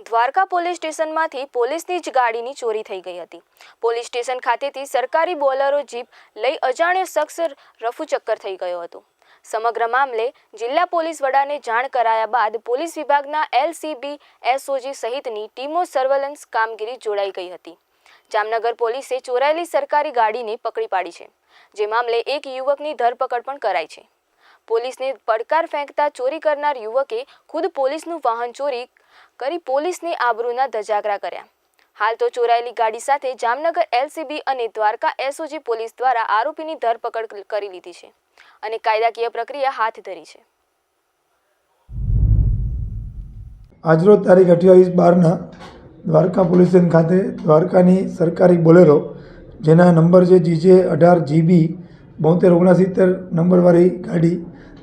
Dwarka police સ્ટેશનમાંથી પોલીસની જ ગાડીની ચોરી થઈ ગઈ હતી. પોલીસ સ્ટેશન ખાતેથી સરકારી બોલરો જીપ લઈ અજાણ્યો શખ્સ રફુચક્કર થઈ ગયો હતો. સમગ્ર મામલે જિલ્લા પોલીસ વડાને જાણ કરાયા બાદ પોલીસ વિભાગના એલસીબી, એસઓજી સહિતની ટીમો સર્વેલન્સ કામગીરી જોડાઈ ગઈ હતી. જામનગર પોલીસે ચોરાયેલી સરકારી ગાડીને પકડી પાડી છે, જે મામલે એક યુવકની ધરપકડ પણ કરાઈ છે. પોલીસને પડકાર ફેંકતા ચોરી કરનાર યુવકે ખુદ પોલીસનું વાહન ચોરી કરી પોલીસની આબરૂના ધજાગરા કર્યા. હાલ તો ચોરાયેલી ગાડી સાથે જામનગર એલસીબી અને દ્વારકા એસઓજી પોલીસ દ્વારા આરોપીની ધરપકડ કરી લીધી છે અને કાયદાકીય પ્રક્રિયા હાથ ધરી છે. આજરોજ તારીખ અઠ્યાવીસ બારના દ્વારકા પોલીસ સ્ટેશન ખાતે દ્વારકાની સરકારી બોલેરો, જેના નંબર છે જીજે અઢાર જીબી બોતેર ઓગણસિત્તેર નંબરવાળી ગાડી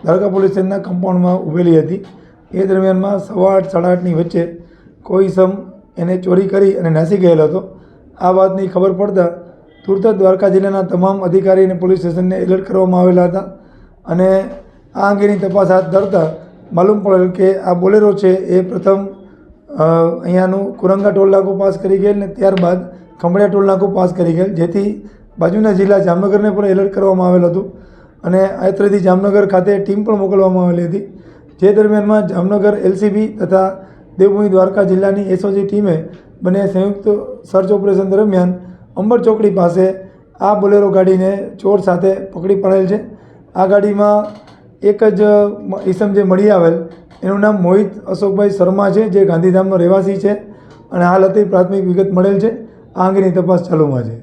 દ્વારકા પોલીસ સ્ટેશનના કમ્પાઉન્ડમાં ઊભેલી હતી. એ દરમિયાનમાં સવા આઠ સાડા આઠની વચ્ચે કોઈ સમ એને ચોરી કરી અને નાસી ગયેલો હતો. આ વાતની ખબર પડતાં તુરત દ્વારકા જિલ્લાના તમામ અધિકારી અને પોલીસ સ્ટેશનને એલર્ટ કરવામાં આવેલા હતા અને આ અંગેની તપાસ હાથ ધરતા માલુમ પડેલ કે આ બોલેરો છે એ પ્રથમ અહીંયાનું કુરંગા ટોલ નાકું પાસ કરી ગયેલ ને ત્યારબાદ ખંભળિયા ટોલ નાકું પાસ કરી ગયેલ, જેથી બાજુના જિલ્લા જામનગરને પણ એલર્ટ કરવામાં આવેલ હતું. અને આયત્રેથી જામનગર ખાતે ટીમ પણ મોકલવામાં આવેલી હતી. જે દરમિયાનમાં જામનગર એલસીબી તથા દેવભૂમિ દ્વારકા જિલ્લાની એસઓજી ટીમે બંને સંયુક્ત સર્ચ ઓપરેશન દરમિયાન અંબર ચોકડી પાસે આ બોલેરો ગાડીને ચોર સાથે પકડી પાડેલ છે. આ ગાડીમાં એક જ ઈસમ જે મળી આવેલ, એનું નામ મોહિત અશોકભાઈ શર્મા છે, જે ગાંધીધામનો રહેવાસી છે અને હાલ હતી પ્રાથમિક વિગત મળેલ છે. આ અંગેની તપાસ ચાલુમાં છે.